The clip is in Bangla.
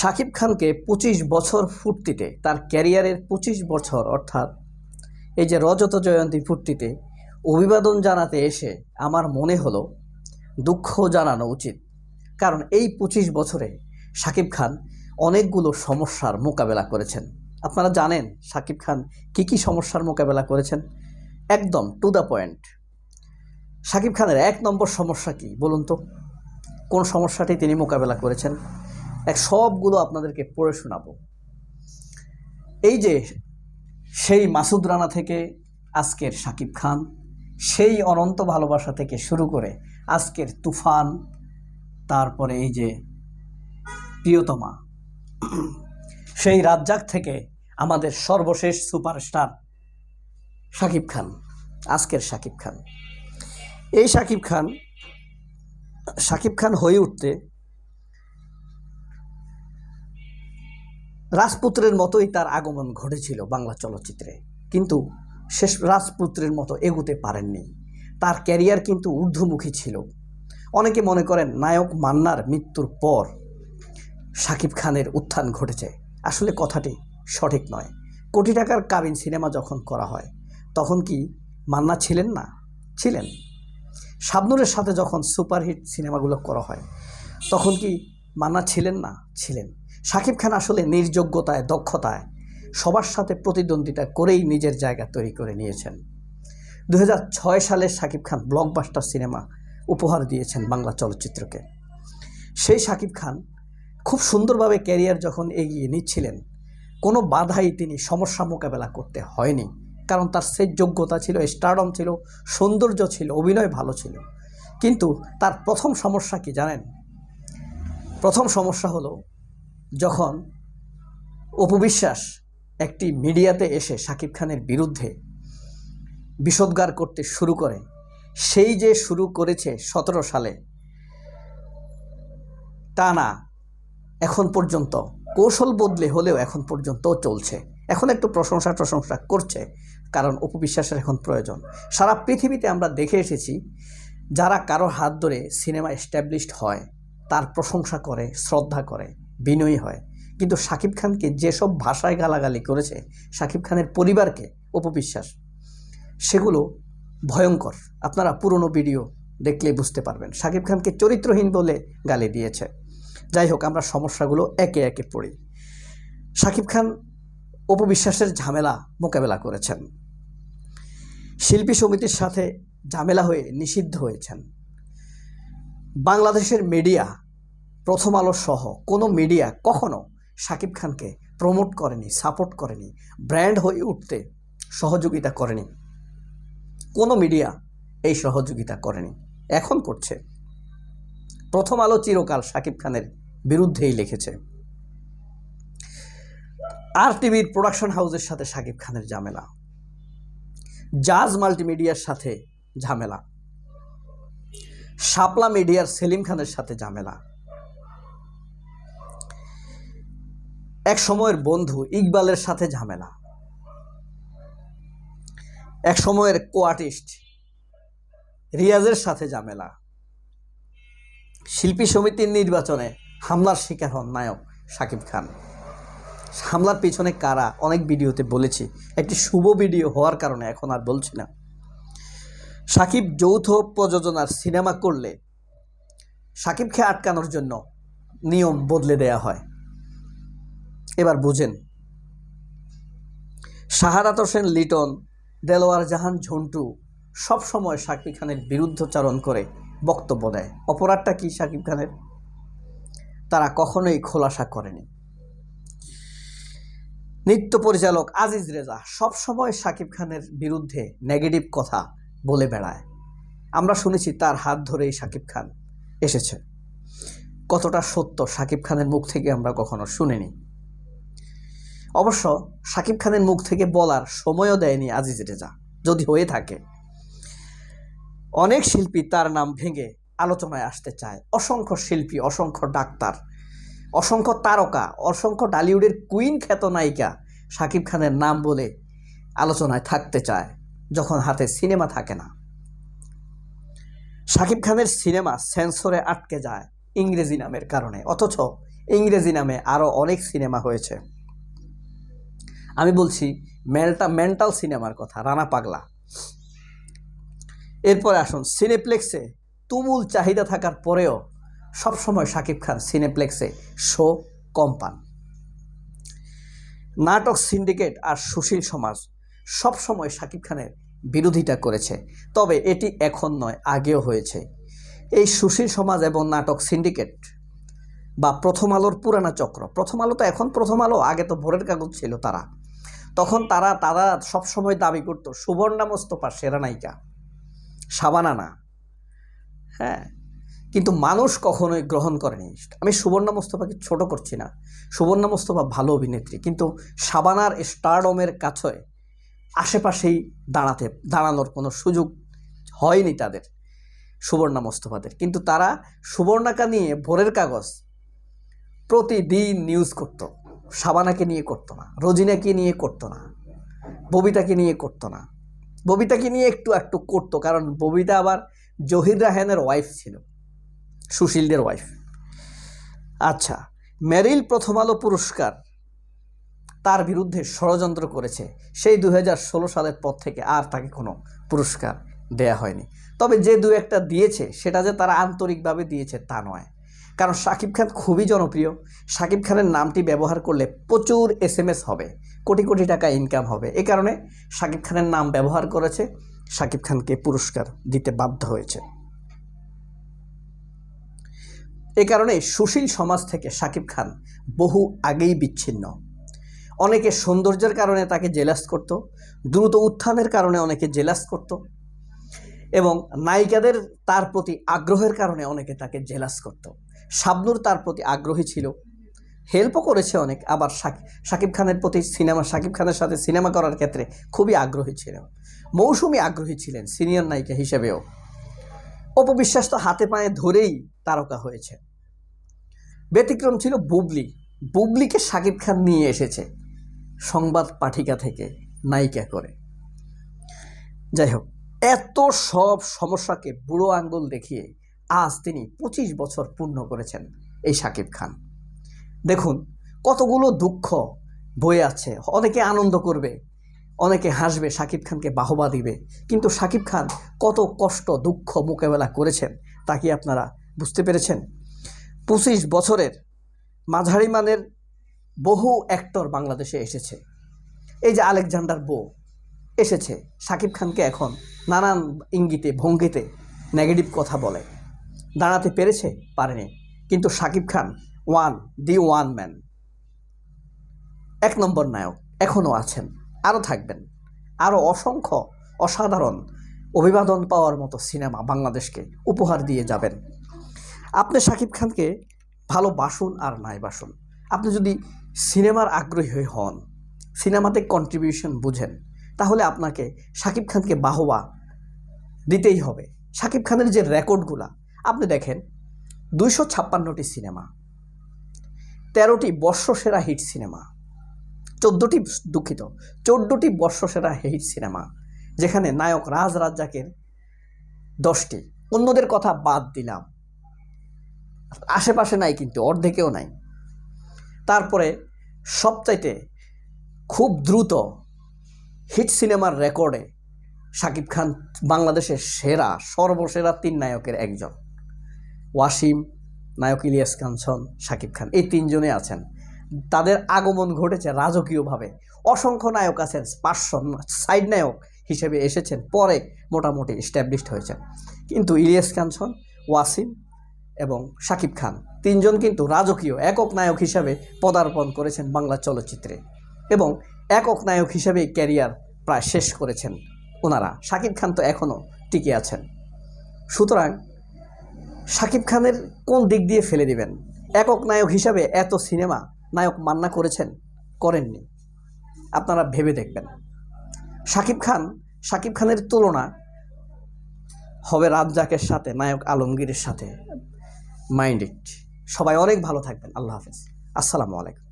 শাকিব খানকে পঁচিশ বছর ফুর্তিতে, তার ক্যারিয়ারের পঁচিশ বছর, অর্থাৎ এই যে রজত জয়ন্তী ফুর্তিতে অভিবাদন জানাতে এসে আমার মনে হলো দুঃখ জানানো উচিত। কারণ এই পঁচিশ বছরে শাকিব খান অনেকগুলো সমস্যার মোকাবেলা করেছেন। আপনারা জানেন শাকিব খান কি কি সমস্যার মোকাবেলা করেছেন? একদম টু দ্য পয়েন্ট শাকিব খানের এক নম্বর সমস্যা কি বলুন তো? কোন সমস্যাটি তিনি মোকাবেলা করেছেন? এক সবগুলো আপনাদেরকে পড়ে শোনাবো। এই যে সেই মাসুদ রানা থেকে আজকের শাকিব খান, সেই অনন্ত ভালোবাসা থেকে শুরু করে আজকের তুফান, তারপরে এই যে প্রিয়তমা, সেই রাজ্জাক থেকে আমাদের সর্বশেষ সুপারস্টার শাকিব খান, আজকের শাকিব খান। এই শাকিব খান শাকিব খান হয়ে উঠতে রাজপুত্রের মতোই তার আগমন ঘটেছিল বাংলা চলচ্চিত্রে। কিন্তু শেষ রাজপুত্রের মতো এগুতে পারেননি। তার ক্যারিয়ার কিন্তু ঊর্ধ্বমুখী ছিল। অনেকে মনে করেন নায়ক মান্নার মৃত্যুর পর শাকিব খানের উত্থান ঘটেছে। আসলে কথাটি সঠিক নয়। কোটি টাকার কাবিন সিনেমা যখন করা হয়, তখন কি মান্না ছিলেন না? ছিলেন। শাবনুরের সাথে যখন সুপারহিট সিনেমাগুলো করা হয়, তখন কি মান্না ছিলেন না? ছিলেন। শাকিব খান আসলে নির্যোগ্যতায়, দক্ষতায় সবার সাথে প্রতিদ্বন্দ্বিতা করেই নিজের জায়গা তৈরি করে নিয়েছেন। দু হাজার ছয় সালে শাকিব খান ব্লকবাস্টার সিনেমা উপহার দিয়েছেন বাংলা চলচ্চিত্রকে। সেই শাকিব খান খুব সুন্দরভাবে ক্যারিয়ার যখন এগিয়ে নিচ্ছিলেন, কোনো বাধাই তিনি সমস্যা মোকাবেলা করতে হয়নি। কারণ তার সেই যোগ্যতা ছিল স্টারডম ছিল, সৌন্দর্য ছিল, অভিনয় ভালো ছিল। কিন্তু তার প্রথম সমস্যা কি জানেন? প্রথম সমস্যা হলো যখন অপবিশ্বাস একটি মিডিয়াতে এসে শাকিব খানের বিরুদ্ধে বিষোদ্গার করতে শুরু করে, সেই যে শুরু করেছে সতেরো সালে, তা না, এখন পর্যন্ত কৌশল বদলে হলেও এখন পর্যন্ত চলছে। এখন একটু প্রশংসা প্রশংসা করছে, কারণ উপবিশ্বাসের এখন প্রয়োজন। সারা পৃথিবীতে আমরা দেখে এসেছি, যারা কারও হাত ধরে সিনেমা এস্টাবলিশড হয়, তার প্রশংসা করে, শ্রদ্ধা করে। বিনয়ী হয়। কিন্তু শাকিব খানকে যেসব ভাষায় গালাগালি করেছে শাকিব খানের পরিবারকে উপবিশ্বাস সেগুলো ভয়ঙ্কর। আপনারা পুরনো ভিডিও দেখলে বুঝতে পারবেন। শাকিব খানকে চরিত্রহীন বলে গালি দিয়েছে। যাই হোক, আমরা সমস্যাগুলো একে একে পড়ি। শাকিব খান অপবিশ্বাসের ঝামেলা মোকাবেলা করেছেন। শিল্পী সমিতির সাথে ঝামেলা হয়ে নিষিদ্ধ হয়েছেন। বাংলাদেশের মিডিয়া প্রথম আলো সহ কোনো মিডিয়া কখনো শাকিব খানকে প্রমোট করেনি সাপোর্ট করেনি ব্র্যান্ড হয়ে উঠতে সহযোগিতা করেনি। কোনো মিডিয়া এই সহযোগিতা করেনি। এখন করছে। প্রথম আলো চিরকাল শাকিব খানের বিরুদ্ধেই লিখেছে। আর টিভির প্রোডাকশন হাউসের সাথে শাকিব খানের ঝামেলা। জাজ মাল্টিমিডিয়ার সাথে ঝামেলা। শাপলা মিডিয়ার সেলিম খানের সাথে ঝামেলা। এক সময়ের বন্ধু ইকবালের সাথে ঝামেলা। এক সময়ের কোয়ার্টিস্ট রিয়াজের সাথে ঝামেলা। শিল্পী সমিতির নির্বাচনে হামলার শিকার হন নায়ক শাকিব খান। হামলার পিছনে কারা? অনেক ভিডিওতে বলেছি। একটি শুভ ভিডিও হওয়ার কারণে এখন আর বলছি না। সাকিব যৌথ প্রযোজনার সিনেমা করলে সাকিবকে আটকানোর জন্য নিয়ম বদলে দেয়া হয়। এবার বুঝেন। শাহাদাত হোসেন লিটন, দেলোয়ার জাহান ঝন্টু সব সময় শাকিব খানের বিরুদ্ধচারণ করে বক্তব্য দেয়। অপরাধটা কি শাকিব খানের? তারা কখনোই খোলাসা করেনি। নৃত্য পরিচালক আজিজ রেজা সব সময় শাকিব খানের বিরুদ্ধে নেগেটিভ কথা বলে বেড়ায়। আমরা শুনেছি তার হাত ধরেই শাকিব খান এসেছে। কতটা সত্য শাকিব খানের মুখ থেকে আমরা কখনো শুনিনি। অবশ্য শাকিব খানের মুখ থেকে বলার সময়ও দেয়নি আজিজ রেজা, যদি হয়ে থাকে। অনেক শিল্পী তার নাম ভেঙে আলোচনায় আসতে চায়। অসংখ্য শিল্পী, অসংখ্য ডাক্তার, অসংখ্য তারকা, অসংখ্য ডালিউডের কুইন খ্যাত নায়িকা শাকিব খানের নাম বলে আলোচনায় থাকতে চায়, যখন হাতে সিনেমা থাকে না। শাকিব খানের সিনেমা সেন্সরে আটকে যায় ইংরেজি নামের কারণে, অথচ ইংরেজি নামে আরও অনেক সিনেমা হয়েছে। আমি বলছি, মেলটা মেন্টাল সিনেমার কথা, রানা পাগলা। এরপরে আসুন সিনেপ্লেক্সে তুমুল চাহিদা থাকার পরেও সবসময় শাকিব খান সিনেপ্লেক্সে শো কম পান। নাটক সিন্ডিকেট আর সুশীল সমাজ সবসময় শাকিব খানের বিরোধিতা করেছে। তবে এটি এখন নয়, আগেও হয়েছে। এই সুশীল সমাজ এবং নাটক সিন্ডিকেট বা প্রথম আলোর পুরানা চক্র, প্রথম আলো তো এখন প্রথম আলো, আগে তো ভোরের কাগজ ছিল তারা। তখন তারা তারা সবসময় দাবি করতো সুবর্ণা মোস্তফা সেরা নায়িকা, সাবানা না। হ্যাঁ কিন্তু মানুষ কখনোই গ্রহণ করেনি। আমি সুবর্ণা মোস্তফাকে ছোট করছি না। সুবর্ণা মোস্তফা ভালো অভিনেত্রী, কিন্তু সাবানার স্টারডমের কাছে, আশেপাশেই দাঁড়াতে, দাঁড়ানোর কোনো সুযোগ হয়নি তাদের সুবর্ণা মোস্তফাদের কিন্তু তারা সুবর্ণাকা নিয়ে ভোরের কাগজ প্রতিদিন নিউজ করতো। সাবানাকে নিয়ে করতো না, রোজিনাকে নিয়ে করতো না, ববিতাকে নিয়ে করতো না। ববিতাকে নিয়ে একটু একটু করতো, কারণ ববিতা আবার জহির রাহানের ওয়াইফ ছিল, সুশীলদের ওয়াইফ আচ্ছা মেরিল প্রথম আলো পুরস্কার তার বিরুদ্ধে ষড়যন্ত্র করেছে, সেই দু হাজার ষোলো সালের পর থেকে আর তাকে কোনো পুরস্কার দেয়া হয়নি। তবে যে দু একটা দিয়েছে, সেটা যে তারা আন্তরিকভাবে দিয়েছে তা নয়। কারণ শাকিব খান খুবই জনপ্রিয়। শাকিব খানের নামটি ব্যবহার করলে প্রচুর এস হবে, কোটি কোটি টাকা ইনকাম হবে। এ কারণে শাকিব খানের নাম ব্যবহার করেছে শাকিব খানকে পুরস্কার দিতে বাধ্য হয়েছে। এ কারণে সুশীল সমাজ থেকে শাকিব খান বহু আগেই বিচ্ছিন্ন। অনেকে সৌন্দর্যের কারণে তাকে জেলাস করত, দ্রুত উত্থানের কারণে অনেকে জেলাস করত এবং নায়িকাদের তার প্রতি আগ্রহের কারণে অনেকে তাকে জেলাস করত। শাবনুর তার প্রতি আগ্রহী ছিল। হেল্পও করেছে অনেক। আবার শাকিব খানের প্রতি সিনেমা, শাকিব খানের সাথে সিনেমা করার ক্ষেত্রে খুবই আগ্রহী ছিল মৌসুমি আগ্রহী ছিলেন সিনিয়র নায়িকা হিসেবেও। অপবিশ্বাস তো হাতে পায়ে ধরেই তারকা হয়েছে। ব্যতিক্রম ছিল বুবলি। বুবলিকে শাকিব খান নিয়ে এসেছে সংবাদ পাঠিকা থেকে নায়িকা করে। যাই হোক, এত সব সমস্যাকে বুড়ো আঙ্গুল দেখিয়ে আজ তিনি পঁচিশ বছর পূর্ণ করেছেন এই শাকিব খান। দেখুন, কতগুলো দুঃখ বয়ে আছে। অনেকে আনন্দ করবে, অনেকে হাসবে শাকিব খানকে বাহবা দিবে। কিন্তু শাকিব খান কত কষ্ট, দুঃখ মোকাবেলা করেছেন, তা কি আপনারা বুঝতে পেরেছেন? পঁচিশ বছরের মাঝারি মানের বহু অ্যাক্টর বাংলাদেশে এসেছে। এই যে আলেকজান্ডার বো এসেছে শাকিব খানকে এখন নানান ইঙ্গিতে, ভঙ্গিতে নেগেটিভ কথা বলে। দাঁড়াতে পেরেছে পারেনি। কিন্তু Shakib Khan, one, the one man. এক নম্বর নায়ক এখনও আছেন, আরও থাকবেন। আরও অসংখ্য অসাধারণ অভিবাদন পাওয়ার মতো সিনেমা বাংলাদেশকে উপহার দিয়ে যাবেন। আপনি শাকিব খানকে ভালোবাসুন আর নাই বাসুন। আপনি যদি সিনেমার আগ্রহী হন, সিনেমাতে কন্ট্রিবিউশন বুঝেন, তাহলে আপনাকে শাকিব খানকে বাহবা দিতেই হবে। শাকিব খানের যে রেকর্ডগুলা আপনি দেখেন, দুইশো ছাপ্পান্নটি সিনেমা, তেরোটি বর্ষসেরা হিট সিনেমা, চোদ্দোটি দুঃখিত, চোদ্দোটি বর্ষসেরা হিট সিনেমা, যেখানে নায়ক রাজ রাজ্জাকের দশটি। অন্যদের কথা বাদ দিলাম। আশেপাশে নাই কিন্তু, অর্ধেকেও নাই। তারপরে সবচাইতে খুব দ্রুত হিট সিনেমার রেকর্ডে শাকিব খান বাংলাদেশের সেরা, সর্বসেরা তিন নায়কের একজন। ওয়াসিম, নায়ক ইলিয়াস কাঞ্চন শাকিব খান, এই তিনজনে আছেন। তাদের আগমন ঘটেছে রাজকীয়ভাবে। অসংখ্য নায়ক আছেন, পাঁচশো সাইড নায়ক হিসেবে এসেছেন, পরে মোটামুটি এস্টাবলিশড হয়েছেন। কিন্তু ইলিয়াস কাঞ্চন ওয়াসিম এবং শাকিব খান তিনজন কিন্তু রাজকীয় একক নায়ক হিসাবে পদার্পণ করেছেন বাংলা চলচ্চিত্রে এবং একক নায়ক হিসেবে ক্যারিয়ার প্রায় শেষ করেছেন ওনারা। শাকিব খান তো এখনও টিকে আছেন। সুতরাং শাকিব খানের কোন দিক দিয়ে ফেলে দিবেন? একক নায়ক হিসাবে এত সিনেমা নায়ক মান্না করেছেন, করেননি। আপনারা ভেবে দেখবেন। শাকিব খান, শাকিব খানের তুলনা হবে রাজ্জাকের সাথে, নায়ক আলমগীরের সাথে। মাইন্ড সবাই অনেক ভালো থাকবেন। আল্লাহ হাফিজ। আসসালামু আলাইকুম।